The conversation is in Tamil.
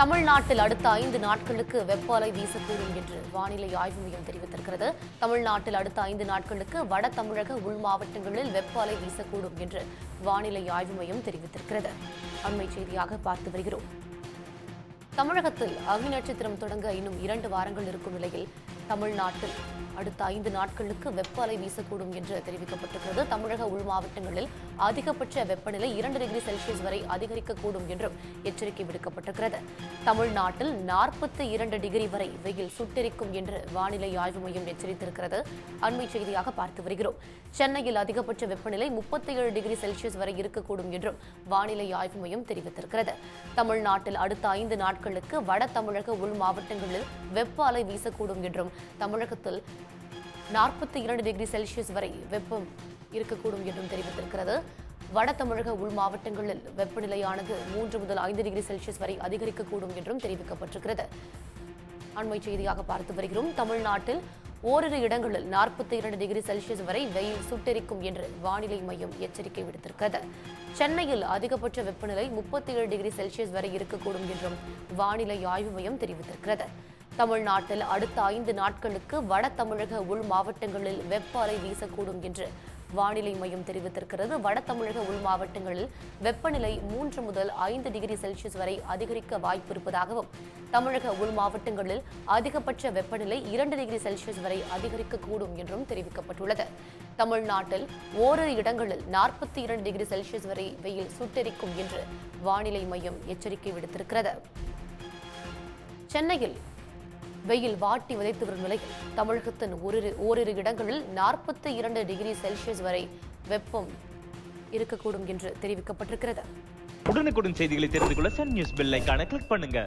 தமிழ்நாட்டில் அடுத்த ஐந்து நாட்களுக்கு வெப்ப அலை வீசக்கூடும் என்று வானிலை ஆய்வு மையம் தெரிவித்திருக்கிறது. தமிழ்நாட்டில் அடுத்த ஐந்து நாட்களுக்கு வட தமிழக உள் மாவட்டங்களில் வெப்ப அலை வீசக்கூடும் என்று வானிலை ஆய்வு மையம் தெரிவித்திருக்கிறது. அண்மை செய்தியாக பார்த்து வருகிறோம். தமிழகத்தில் அக்னி நட்சத்திரம் தொடங்க இன்னும் இரண்டு வாரங்கள் இருக்கும் நிலையில் தமிழ்நாட்டில். அடுத்த ஐந்து நாட்களுக்கு வெப்ப அலை வீசக்கூடும் என்று தெரிவிக்கப்பட்டிருக்கிறது தமிழக உள் மாவட்டங்களில் அதிகபட்ச வெப்பநிலை இரண்டு டிகிரி செல்சியஸ் வரை அதிகரிக்கக்கூடும் என்றும் எச்சரிக்கை விடுக்கப்பட்டிருக்கிறது. தமிழ்நாட்டில் நாற்பத்தி இரண்டு டிகிரி வரை வெயில் சுட்டெரிக்கும் என்று வானிலை ஆய்வு மையம் எச்சரித்திருக்கிறது. அண்மை செய்தியாக பார்த்து வருகிறோம். சென்னையில் அதிகபட்ச வெப்பநிலை முப்பத்தி ஏழு டிகிரி செல்சியஸ் வரை இருக்கக்கூடும் என்றும் வானிலை ஆய்வு மையம் தெரிவித்திருக்கிறது. தமிழ்நாட்டில் அடுத்த ஐந்து நாட்களுக்கு வட தமிழக உள் மாவட்டங்களில் வெப்ப அலை வீசக்கூடும் என்றும் தமிழகத்தில் நாற்பத்தி இரண்டு டிகிரி செல்சியஸ் வரை வெப்பம் இருக்கக்கூடும் என்றும் தெரிவித்திருக்கிறது. வட தமிழக உள் மாவட்டங்களில் வெப்பநிலையானது மூன்று முதல் ஐந்து டிகிரி செல்சியஸ் வரை அதிகரிக்கக்கூடும் என்றும் தெரிவிக்கப்பட்டிருக்கிறது. அண்மை செய்தியாக பார்த்து வருகிறோம். தமிழ்நாட்டில் ஓரிரு இடங்களில் நாற்பத்தி இரண்டு டிகிரி செல்சியஸ் வரை வெயில் சுட்டெரிக்கும் என்று வானிலை மையம் எச்சரிக்கை விடுத்திருக்கிறது. சென்னையில் அதிகபட்ச வெப்பநிலை முப்பத்தி ஏழு டிகிரி செல்சியஸ் வரை இருக்கக்கூடும் என்றும் வானிலை ஆய்வு மையம் தெரிவித்திருக்கிறது. தமிழ்நாட்டில் அடுத்த ஐந்து நாட்களுக்கு வட தமிழக உள் மாவட்டங்களில் வெப்ப அலை வீசக்கூடும் என்று வானிலை மையம் தெரிவித்திருக்கிறது. வட தமிழக உள் மாவட்டங்களில் வெப்பநிலை மூன்று முதல் ஐந்து டிகிரி செல்சியஸ் வரை அதிகரிக்க வாய்ப்பு இருப்பதாகவும் தமிழக உள் மாவட்டங்களில் அதிகபட்ச வெப்பநிலை இரண்டு டிகிரி செல்சியஸ் வரை அதிகரிக்கக்கூடும் என்றும் தெரிவிக்கப்பட்டுள்ளது. தமிழ்நாட்டில் ஓரிரு இடங்களில் நாற்பத்தி இரண்டு டிகிரி செல்சியஸ் வரை வெயில் சுட்டெரிக்கும் என்று வானிலை மையம் எச்சரிக்கை விடுத்திருக்கிறது. சென்னையில் வெயில் வாட்டி வதைத்து வரும் நிலையில் தமிழகத்தின் ஓரிரு ஓரிரு இடங்களில் நாற்பத்தி இரண்டு டிகிரி செல்சியஸ் வரை வெப்பம் இருக்கக்கூடும் என்று தெரிவிக்கப்பட்டிருக்கிறது. உடனுக்குடன் செய்திகளை தெரிந்து கொள்ள சன் நியூஸ் பெல் கிளிக் பண்ணுங்க.